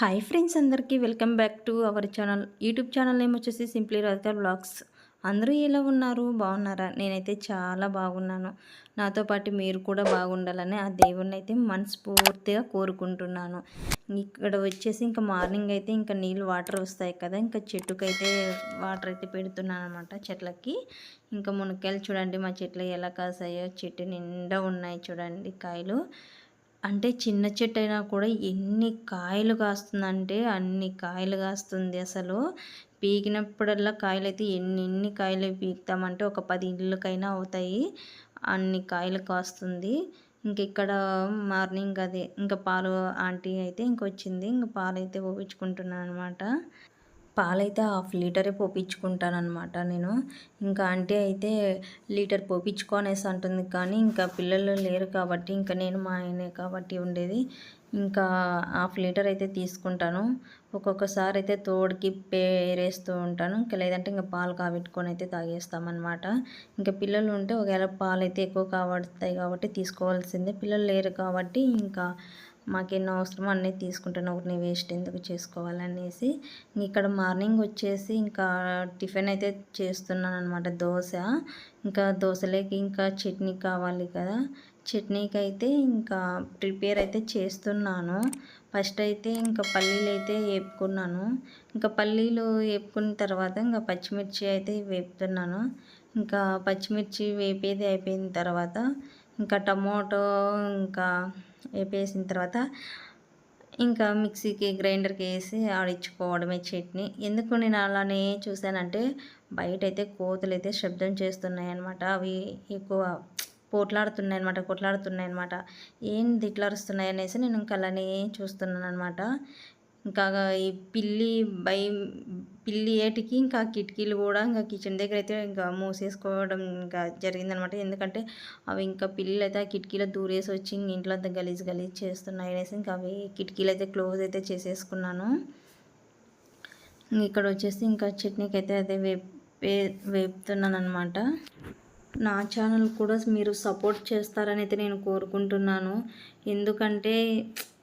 Hi friends అందరికీ welcome back to our channel YouTube channel name వచ్చేసి simply Radhika blogs అందరూ ఎలా ఉన్నారు? బాగున్నారా? నేనైతే చాలా బాగున్నాను. నాతో పాటు మీరు కూడా బాగుండాలని ఆ దేవుణ్ణి అయితే మనస్ఫూర్తిగా కోరుకుంటున్నాను. ఇక్కడ వచ్చేసి ఇంకా మార్నింగ్ అయితే ఇంకా నీళ్ళు వాటర్ వస్తాయి కదా. ఇంకా చెట్టుకైతే వాటర్ అయితే పెడుతున్నాను అనమాట చెట్లకి. ఇంకా మునక్కాయలు చూడండి మా చెట్లు ఎలా కాసాయో. చెట్టు నిండా ఉన్నాయి చూడండి కాయలు. అంటే చిన్న చెట్టు అయినా కూడా ఎన్ని కాయలు కాస్తుందంటే అన్ని కాయలు కాస్తుంది అసలు. పీకినప్పుడల్లా కాయలు అయితే ఎన్ని ఎన్ని కాయలు పీకుతామంటే ఒక పది ఇళ్ళకైనా అవుతాయి. అన్ని కాయలు కాస్తుంది. ఇంక ఇక్కడ మార్నింగ్ అదే ఇంకా పాలు ఆంటీ అయితే ఇంకొచ్చింది ఇంకా పాలు అయితే పోపించుకుంటున్నాను అనమాట పాలైతే హాఫ్ లీటరే పోపించుకుంటానమాట నేను. ఇంకా అంటే అయితే లీటర్ పోపించుకోనేసి అంటుంది. కానీ ఇంకా పిల్లలు లేరు కాబట్టి ఇంకా నేను మా ఆయనే కాబట్టి ఉండేది. ఇంకా హాఫ్ లీటర్ అయితే తీసుకుంటాను. ఒక్కొక్కసారి అయితే తోడుకి పేరేస్తూ ఉంటాను. ఇంకా లేదంటే ఇంకా పాలు కావెట్టుకొని అయితే తాగేస్తామన్నమాట. ఇంకా పిల్లలు ఉంటే ఒకవేళ పాలు అయితే ఎక్కువ కావడతాయి కాబట్టి తీసుకోవాల్సిందే. పిల్లలు లేరు కాబట్టి ఇంకా మాకు ఎన్నో అవసరమో అన్నీ తీసుకుంటాను. ఒకరిని వేస్ట్ ఎందుకు చేసుకోవాలనేసి. ఇక్కడ మార్నింగ్ వచ్చేసి ఇంకా టిఫిన్ అయితే చేస్తున్నాను అనమాట దోశ. ఇంకా దోశలేకి ఇంకా చట్నీ కావాలి కదా. చట్నీకి అయితే ఇంకా ప్రిపేర్ అయితే చేస్తున్నాను. ఫస్ట్ అయితే ఇంకా పల్లీలు అయితే వేపుకున్నాను. ఇంకా పల్లీలు వేపుకున్న తర్వాత ఇంకా పచ్చిమిర్చి అయితే వేపుతున్నాను. ఇంకా పచ్చిమిర్చి వేపేది అయిపోయిన తర్వాత ఇంకా టమోటో ఇంకా వేపేసిన తర్వాత ఇంకా మిక్సీకి గ్రైండర్కి వేసి ఆడించుకోవడమే చట్నీ. ఎందుకు నేను అలానే చూశానంటే బయట అయితే కోతులు అయితే శబ్దం చేస్తున్నాయి అనమాట అవి ఎక్కువ పోట్లాడుతున్నాయి అనమాట కొట్లాడుతున్నాయి అనమాట ఏంది ఇట్లా అరుస్తున్నాయి అనేసి నేను ఇంకా అలానే చూస్తున్నాను అనమాట ఇంకా ఈ పిల్లి బై పిల్లి ఏటికి ఇంకా కిటికీలు కూడా ఇంకా కిచెన్ దగ్గర అయితే ఇంకా మూసేసుకోవడం ఇంకా జరిగిందనమాట. ఎందుకంటే అవి ఇంకా పిల్లలు అయితే ఆ కిటికీలో దూరేసి వచ్చి ఇంట్లో అంతా గలీజ్ గలీజ్ చేస్తున్నాయి అనేసి ఇంకా అవి కిటికీలు అయితే క్లోజ్ అయితే చేసేసుకున్నాను. ఇక్కడ వచ్చేసి ఇంకా చట్నీకి అయితే అదే వేపే వేపుతున్నాను అనమాట నా ఛానల్ కూడా మీరు సపోర్ట్ చేస్తారని అయితే నేను కోరుకుంటున్నాను. ఎందుకంటే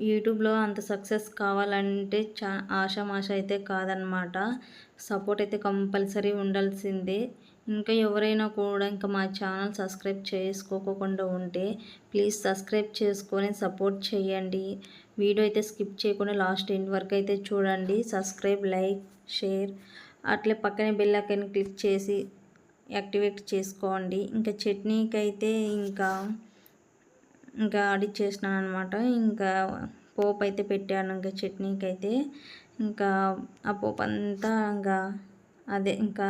యూట్యూబ్లో అంత సక్సెస్ కావాలంటే చా ఆషామాష అయితే కాదనమాట సపోర్ట్ అయితే కంపల్సరీ ఉండాల్సిందే. ఇంకా ఎవరైనా కూడా ఇంకా మా ఛానల్ సబ్స్క్రైబ్ చేసుకోకుండా ఉంటే ప్లీజ్ సబ్స్క్రైబ్ చేసుకొని సపోర్ట్ చేయండి. వీడియో అయితే స్కిప్ చేయకుండా లాస్ట్ ఎండ్ వరకు అయితే చూడండి. సబ్స్క్రైబ్ లైక్ షేర్ అట్లే పక్కనే బెల్ ఐకాన్ క్లిక్ చేసి యాక్టివేట్ చేసుకోండి. ఇంకా చట్నీకి అయితే ఇంకా ఇంకా చేసినాను అనమాట ఇంకా పోపు అయితే పెట్టాను ఇంకా చట్నీకి అయితే ఇంకా ఆ పోపు అంతా ఇంకా అదే ఇంకా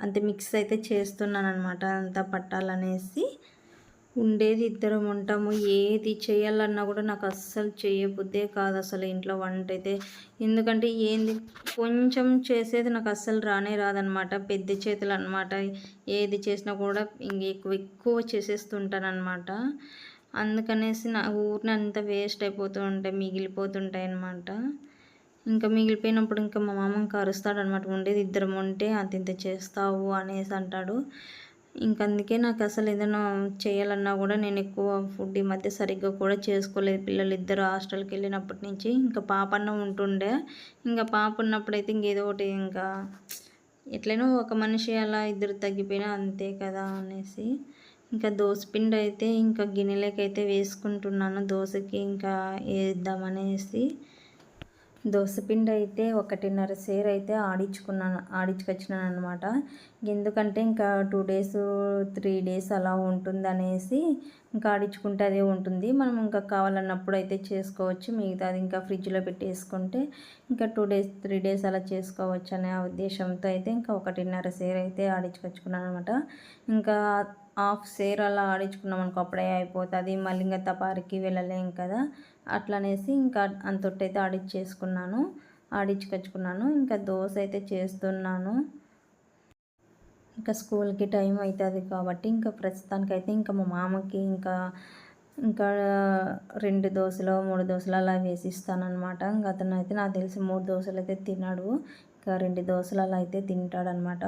అంతే మిక్స్ అయితే చేస్తున్నాను అనమాట అంతా పట్టాలనేసి ఉండేది ఇద్దరం ఉంటాము. ఏది చేయాలన్నా కూడా నాకు అస్సలు చేయబుద్దే కాదు అసలు ఇంట్లో వంట అయితే. ఎందుకంటే ఏంది? కొంచెం చేసేది నాకు అస్సలు రానే రాదనమాట పెద్ద చేతులు అనమాట ఏది చేసినా కూడా ఇంక ఎక్కువ ఎక్కువ చేసేస్తుంటాను అనమాట అందుకనేసి నా ఊరిని అంతా వేస్ట్ అయిపోతూ ఉంటాయి మిగిలిపోతుంటాయి అనమాట ఇంకా మిగిలిపోయినప్పుడు ఇంకా మా మామ కరుస్తాడనమాట ఉండేది ఇద్దరం ఉంటే అంత ఇంత చేస్తావు అనేసి అంటాడు. అందుకే నాకు అసలు ఏదైనా చేయాలన్నా కూడా నేను ఎక్కువ ఫుడ్ ఈ మధ్య సరిగ్గా కూడా చేసుకోలేదు. పిల్లలు ఇద్దరు హాస్టల్కి వెళ్ళినప్పటి నుంచి ఇంకా పాప అన్న ఉంటుండే. ఇంకా పాప ఉన్నప్పుడైతే ఇంకేదో ఒకటి ఇంకా ఎట్లయినా ఒక మనిషి అలా ఇద్దరు తగ్గిపోయినా అంతే కదా అనేసి ఇంకా పిండి అయితే ఇంకా గిన్నెలకైతే అయితే వేసుకుంటున్నాను. దోశకి ఇంకా వేద్దామనేసి దోశపిండి అయితే ఒకటిన్నర సేర్ అయితే ఆడించుకున్నాను ఆడించుకొచ్చినాను అనమాట ఎందుకంటే ఇంకా టూ డేస్ త్రీ డేస్ అలా ఉంటుంది అనేసి ఇంకా ఆడించుకుంటే అదే ఉంటుంది. మనం ఇంకా కావాలన్నప్పుడు అయితే చేసుకోవచ్చు. మిగతా అది ఇంకా ఫ్రిడ్జ్లో పెట్టేసుకుంటే ఇంకా టూ డేస్ త్రీ డేస్ అలా చేసుకోవచ్చు అనే ఉద్దేశంతో అయితే ఇంకా ఒకటిన్నర సేర్ అయితే ఆడించుకొచ్చుకున్నాను అనమాట ఇంకా హాఫ్ సేర్ అలా ఆడించుకున్నాం అనుకో అప్పుడే అయిపోతుంది. మళ్ళీ ఇంకా తపారికి వెళ్ళలేం కదా. అట్లనేసి ఇంకా అంతొట్టయితే ఆడిచ్చేసుకున్నాను ఆడించుకొచ్చుకున్నాను. ఇంకా దోశ అయితే చేస్తున్నాను. ఇంకా స్కూల్కి టైం అవుతుంది కాబట్టి ఇంకా ప్రస్తుతానికైతే ఇంకా మా మామకి ఇంకా ఇంకా రెండు దోశలు మూడు దోశలు అలా వేసిస్తానమాట ఇంకా అతను అయితే నాకు తెలిసి మూడు దోశలు అయితే తిన్నాడు ఇంకా రెండు దోశలు అలా అయితే తింటాడనమాట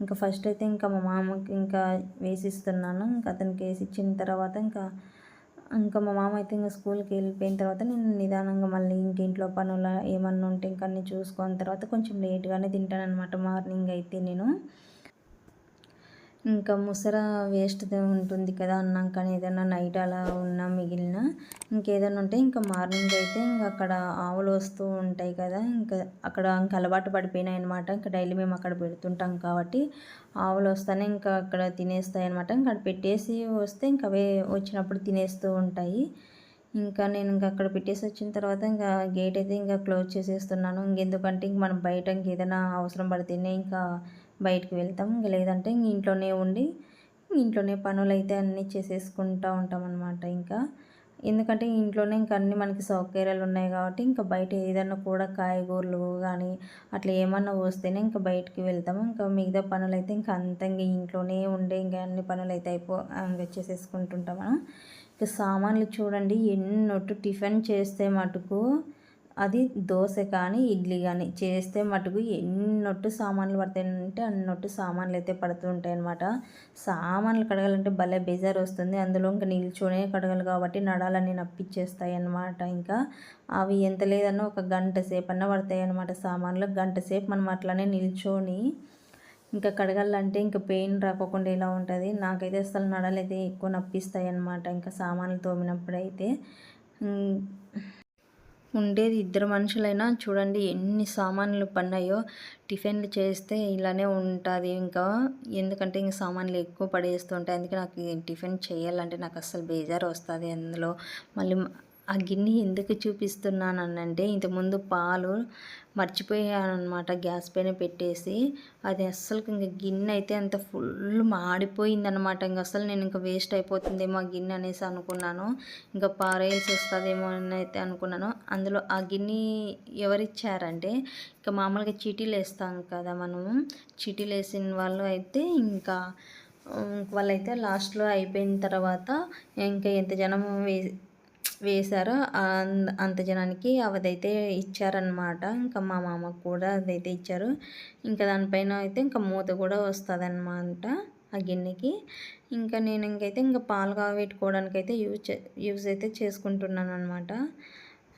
ఇంకా ఫస్ట్ అయితే ఇంకా మా మామకి ఇంకా వేసిస్తున్నాను. ఇంకా అతనికి వేసి ఇచ్చిన తర్వాత ఇంకా ఇంకా మా మామ అయితే ఇంకా స్కూల్కి వెళ్ళిపోయిన తర్వాత నేను నిదానంగా మళ్ళీ ఇంక ఇంట్లో పనులు ఏమన్నా ఉంటే ఇంకా అన్నీ చూసుకున్న తర్వాత కొంచెం లేట్గానే తింటాననమాట మార్నింగ్ అయితే నేను. ఇంకా ముసర వేస్ట్ ఉంటుంది కదా అన్నాక ఏదైనా నైట్ అలా ఉన్నా మిగిలిన ఇంకేదైనా ఉంటే ఇంకా మార్నింగ్ అయితే ఇంకా అక్కడ ఆవులు వస్తూ ఉంటాయి కదా ఇంకా అక్కడ ఇంకా అలవాటు పడిపోయినాయి అనమాట ఇంకా డైలీ మేము అక్కడ పెడుతుంటాం కాబట్టి ఆవులు వస్తానే ఇంకా అక్కడ తినేస్తాయి అనమాట ఇంకా అక్కడ పెట్టేసి వస్తే ఇంకా అవే వచ్చినప్పుడు తినేస్తూ ఉంటాయి. ఇంకా నేను ఇంకా అక్కడ పెట్టేసి వచ్చిన తర్వాత ఇంకా గేట్ అయితే ఇంకా క్లోజ్ చేసేస్తున్నాను. ఇంకెందుకంటే ఇంక మనం బయట ఇంకేదైనా అవసరం పడితేనే ఇంకా బయటికి వెళ్తాం. ఇంకా లేదంటే ఇంక ఇంట్లోనే ఉండి ఇంట్లోనే పనులు అయితే అన్నీ చేసేసుకుంటూ ఉంటాం అనమాట ఇంకా. ఎందుకంటే ఇంట్లోనే ఇంకా అన్ని మనకి సౌకర్యాలు ఉన్నాయి కాబట్టి ఇంకా బయట ఏదైనా కూడా కాయగూరలు కానీ అట్లా ఏమన్నా వస్తేనే ఇంకా బయటికి వెళ్తాము ఇంకా మిగతా పనులు అయితే ఇంకా అంత ఇంకా ఇంట్లోనే ఉండే ఇంకా అన్ని పనులు అయితే అయిపో ఇంకా మనం. ఇంకా సామాన్లు చూడండి ఎన్నొట్టు టిఫిన్ చేస్తే మటుకు అది దోశ కానీ ఇడ్లీ కానీ చేస్తే మటుకు ఎన్నొట్టు సామాన్లు పడతాయంటే అన్నొట్టు సామాన్లు అయితే పడుతుంటాయి అనమాట సామాన్లు కడగాలంటే భలే బేజార్ వస్తుంది. అందులో ఇంకా నిల్చొనే కడగాలి కాబట్టి నడాలన్నీ నప్పించేస్తాయి అనమాట ఇంకా. అవి ఎంత లేదన్నా ఒక గంట సేపు అన్న పడతాయి అనమాట సామాన్లు. గంట సేపు మనం అట్లానే నిల్చొని ఇంకా కడగాలంటే ఇంకా పెయిన్ రాకోకుండా ఇలా ఉంటుంది? నాకైతే అసలు నడలైతే ఎక్కువ నప్పిస్తాయి అనమాట ఇంకా సామాన్లు తోమినప్పుడైతే. ఉండేది. ఇద్దరు మనుషులైనా చూడండి ఎన్ని సామాన్లు పన్నాయో టిఫిన్లు చేస్తే ఇలానే ఉంటుంది. ఇంకా ఎందుకంటే ఇంక సామాన్లు ఎక్కువ పడేస్తుంటాయి అందుకే నాకు టిఫిన్ చేయాలంటే నాకు అస్సలు బేజారు వస్తుంది అందులో మళ్ళీ ఆ గిన్నె ఎందుకు చూపిస్తున్నానంటే ఇంతకుముందు పాలు మర్చిపోయాను అనమాట గ్యాస్ పైన పెట్టేసి. అది అస్సలు ఇంకా గిన్నె అయితే అంత ఫుల్ మాడిపోయిందనమాట ఇంకా అసలు నేను ఇంకా వేస్ట్ అయిపోతుందేమో ఆ గిన్నె అనేసి అనుకున్నాను. ఇంకా పారేయాల్సి వస్తుందేమో అని అయితే అనుకున్నాను. అందులో ఆ గిన్నె ఎవరిచ్చారంటే ఇంకా మామూలుగా చీటీలు వేస్తాం కదా మనము. చీటీలు వేసిన వాళ్ళు అయితే ఇంకా వాళ్ళైతే లాస్ట్లో అయిపోయిన తర్వాత ఇంకా ఎంత జనం వే వేశారో అంత జనానికి అవదైతే ఇచ్చారనమాట ఇంకా మా మామకు కూడా అదైతే ఇచ్చారు. ఇంకా దానిపైన అయితే ఇంకా మూత కూడా వస్తుంది అనమాట ఆ గిన్నెకి. ఇంకా నేను ఇంకైతే ఇంకా పాలు కాగబెట్టుకోవడానికి అయితే యూజ్ యూజ్ అయితే చేసుకుంటున్నాను అనమాట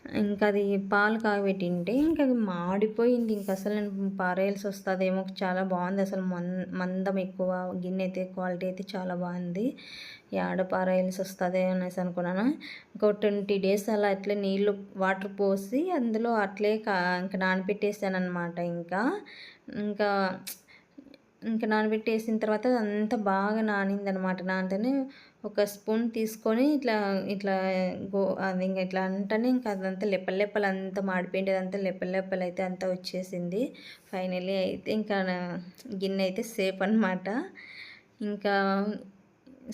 ఇంకా అది పాలు కాగబెట్టింటే ఇంకా అది మాడిపోయింది. ఇంకా అసలు నేను పారేయాల్సి వస్తుందేమో. చాలా బాగుంది. అసలు మన్ మందం ఎక్కువ గిన్నె అయితే క్వాలిటీ అయితే చాలా బాగుంది. ఆడ పారేయాల్సి వస్తుంది అనేసి అనుకున్నాను. ఇంకో ట్వంటీ డేస్ అలా అట్లే నీళ్ళు వాటర్ పోసి అందులో అట్లే కా ఇంకా నానపెట్టేసాను అనమాట ఇంకా ఇంకా ఇంకా నానబెట్టేసిన తర్వాత అంతా బాగా నానిందనమాట. నానితేనే ఒక స్పూన్ తీసుకొని ఇట్లా ఇట్లా గో అది ఇంకా ఇట్లా అంటేనే ఇంకా అదంతా లెప్పలు లెప్పలు అంతా మాడిపోయింది. అదంతా లెప్పలు లెప్పలు అయితే అంతా వచ్చేసింది. ఫైనలీ అయితే ఇంకా గిన్నె అయితే సేఫ్ అనమాట ఇంకా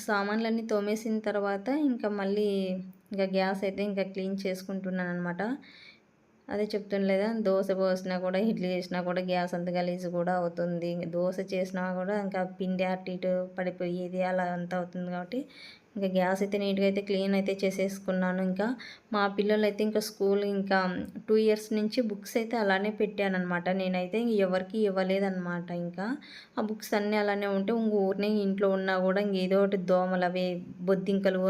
సామాన్లన్నీ తోమేసిన తర్వాత ఇంకా మళ్ళీ ఇంకా గ్యాస్ అయితే ఇంకా క్లీన్ చేసుకుంటున్నాను అనమాట అదే చెప్తున్నా లేదా దోశ పోసినా కూడా ఇడ్లీ చేసినా కూడా గ్యాస్ అంత గలీజ్ కూడా అవుతుంది. దోశ చేసినా కూడా ఇంకా పిండి అటు ఇటు పడిపోయేది అలా అంతా అవుతుంది కాబట్టి ఇంకా గ్యాస్ అయితే నీట్గా అయితే క్లీన్ అయితే చేసేసుకున్నాను. ఇంకా మా పిల్లలు అయితే ఇంకా స్కూల్ ఇంకా టూ ఇయర్స్ నుంచి బుక్స్ అయితే అలానే పెట్టానమాట నేనైతే ఎవరికి ఇవ్వలేదన్నమాట. ఇంకా ఆ బుక్స్ అన్నీ అలానే ఉంటే ఇంక ఊరినే ఇంట్లో ఉన్నా కూడా ఇంకేదో ఒకటి దోమలు అవి బొద్దింకలు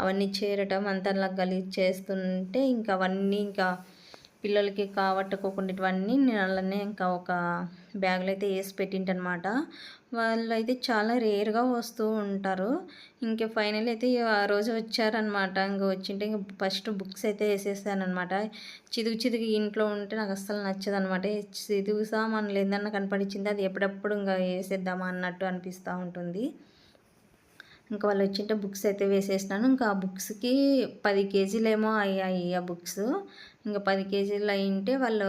అవన్నీ చేరటం అంతా అలా గలీజ్ చేస్తుంటే ఇంకా అవన్నీ ఇంకా పిల్లలకి కావట్టుకోకుండాటివన్నీ నేను అలానే ఇంకా ఒక బ్యాగ్లో అయితే వేసి పెట్టింటనమాట. వాళ్ళు అయితే చాలా రేర్గా వస్తూ ఉంటారు. ఇంకా ఫైనల్ అయితే ఆ రోజు వచ్చారనమాట. ఇంకా వచ్చింటే ఇంకా ఫస్ట్ బుక్స్ అయితే వేసేసానమాట చిదుగు చిదుగు ఇంట్లో ఉంటే నాకు అస్సలు నచ్చదు అనమాట చిదుగు సామాన్లు ఏదన్నా కనపడిచ్చింది అది ఎప్పుడప్పుడు ఇంకా వేసేద్దామా అన్నట్టు అనిపిస్తూ ఉంటుంది. ఇంకా వాళ్ళు వచ్చింటే బుక్స్ అయితే వేసేసినాను. ఇంకా ఆ బుక్స్కి పది కేజీలేమో అయ్యాయి ఆ బుక్స్. ఇంకా పది కేజీలు అయింటే వాళ్ళు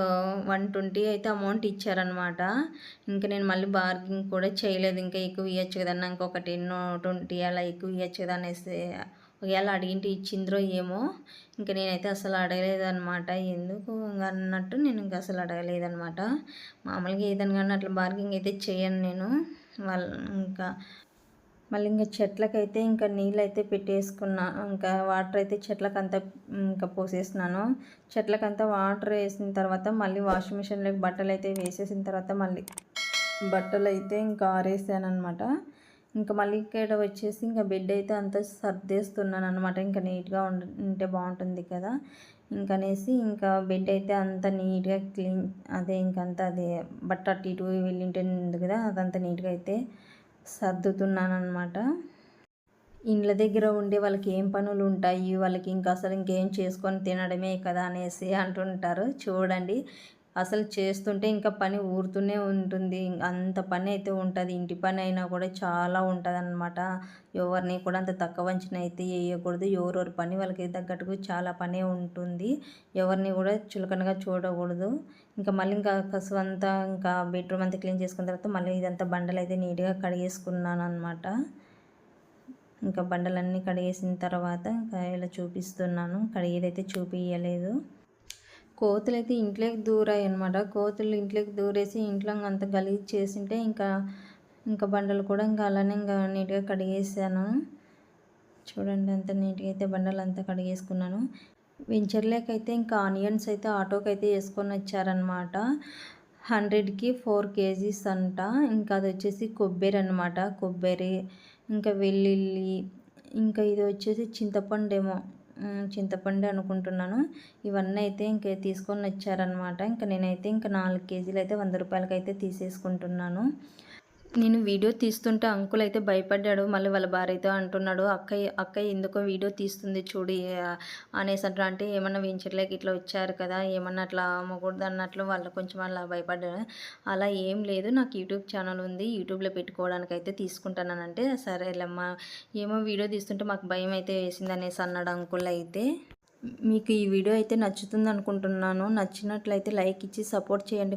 వన్ ట్వంటీ అయితే అమౌంట్ ఇచ్చారనమాట ఇంకా నేను మళ్ళీ బార్గింగ్ కూడా చేయలేదు. ఇంకా ఎక్కువ ఇవ్వచ్చు కదన్నా ఇంకొక ఎన్నో ట్వంటీ అలా ఎక్కువ ఇవ్వచ్చు కదా అనేసి ఒకవేళ అడిగింటే ఇచ్చింద్రో ఏమో. ఇంకా నేనైతే అసలు అడగలేదనమాట ఎందుకు అన్నట్టు నేను ఇంకా అసలు అడగలేదనమాట మామూలుగా ఏదైనా కానీ అట్లా బార్గింగ్ అయితే చేయను నేను. వాళ్ళ ఇంకా మళ్ళీ ఇంకా చెట్లకైతే ఇంకా నీళ్ళు అయితే పెట్టేసుకున్నా. ఇంకా వాటర్ అయితే చెట్లకు అంతా ఇంకా పోసేసినాను. చెట్లకంతా వాటర్ వేసిన తర్వాత మళ్ళీ వాషింగ్ మిషన్లోకి బట్టలు అయితే వేసేసిన తర్వాత మళ్ళీ బట్టలు అయితే ఇంకా ఆరేసాను అనమాట ఇంకా మళ్ళీ ఇక్కడ వచ్చేసి ఇంకా బెడ్ అయితే అంతా సర్దేస్తున్నాను అనమాట ఇంకా నీట్గా ఉంటే బాగుంటుంది కదా. ఇంకనేసి ఇంకా బెడ్ అయితే అంత నీట్గా క్లీన్ అదే ఇంకంతా అదే బట్ట అటు ఇటు వెళ్ళింటుంది కదా అదంతా నీట్గా అయితే సర్దుతున్నాను అనమాట ఇండ్ల దగ్గర ఉండే వాళ్ళకి ఏం పనులు ఉంటాయి వాళ్ళకి ఇంకా అసలు ఇంకేం చేసుకొని తినడమే కదా అనేసి అంటుంటారు. చూడండి. అసలు చేస్తుంటే ఇంకా పని ఊరుతూనే ఉంటుంది. అంత పని అయితే ఉంటుంది. ఇంటి పని అయినా కూడా చాలా ఉంటుంది అనమాట ఎవరిని కూడా అంత తక్కువ అంచనా అయితే వేయకూడదు ఎవరెవరి పని వాళ్ళకి తగ్గట్టుకు చాలా పనే ఉంటుంది. ఎవరిని కూడా చులకనగా చూడకూడదు. ఇంకా మళ్ళీ ఇంకా కసువు అంతా ఇంకా బెడ్రూమ్ అంతా క్లీన్ చేసుకున్న తర్వాత మళ్ళీ ఇదంతా బండలు అయితే నీట్గా కడిగేసుకున్నాను అనమాట ఇంకా బండలన్నీ కడిగేసిన తర్వాత ఇంకా ఇలా చూపిస్తున్నాను. కడిగేదైతే చూపించలేదు కోతులు అయితే ఇంట్లోకి దూరాయి అనమాట కోతులు ఇంట్లోకి దూరేసి ఇంట్లో అంత గలీజ్ చేసింటే ఇంకా ఇంకా బండలు కూడా ఇంకా అలానే ఇంకా నీట్గా కడిగేసాను. చూడండి అంత నీట్గా అయితే బండలు అంతా కడిగేసుకున్నాను. వెంచర్లేక్ అయితే ఇంకా ఆనియన్స్ అయితే ఆటోకి అయితే వేసుకొని వచ్చారనమాట హండ్రెడ్కి ఫోర్ కేజీస్ అంట. ఇంకా అది వచ్చేసి కొబ్బరి అనమాట కొబ్బరి ఇంకా వెల్లుల్లి ఇంకా ఇది వచ్చేసి చింతపండు ఏమో చింతపండు అనుకుంటున్నాను. ఇవన్నీ అయితే ఇంక తీసుకొని వచ్చారనమాట ఇంకా నేనైతే ఇంకా నాలుగు కేజీలు అయితే వంద రూపాయలకి అయితే తీసేసుకుంటున్నాను. నేను వీడియో తీస్తుంటే అంకుల్ అయితే భయపడ్డాడు. మళ్ళీ వాళ్ళ భార్యతో అంటున్నాడు అక్కయ్య అక్కయ్య ఎందుకో వీడియో తీస్తుంది చూడు అనేసి అంటారు అంటే ఏమన్నా వెంచర్లేక ఇట్లా వచ్చారు కదా ఏమన్నా అట్లా అమ్మకూడదు అన్నట్లు వాళ్ళు కొంచెం అలా భయపడ్డాడు అలా ఏం లేదు నాకు యూట్యూబ్ ఛానల్ ఉంది యూట్యూబ్లో పెట్టుకోవడానికి అయితే తీసుకుంటానంటే సరేలేమ్మా ఏమో వీడియో తీస్తుంటే మాకు భయం అయితే వేసింది అనేసి అన్నాడు అంకుల్ అయితే. మీకు ఈ వీడియో అయితే నచ్చుతుంది అనుకుంటున్నాను నచ్చినట్లయితే లైక్ ఇచ్చి సపోర్ట్ చేయండి.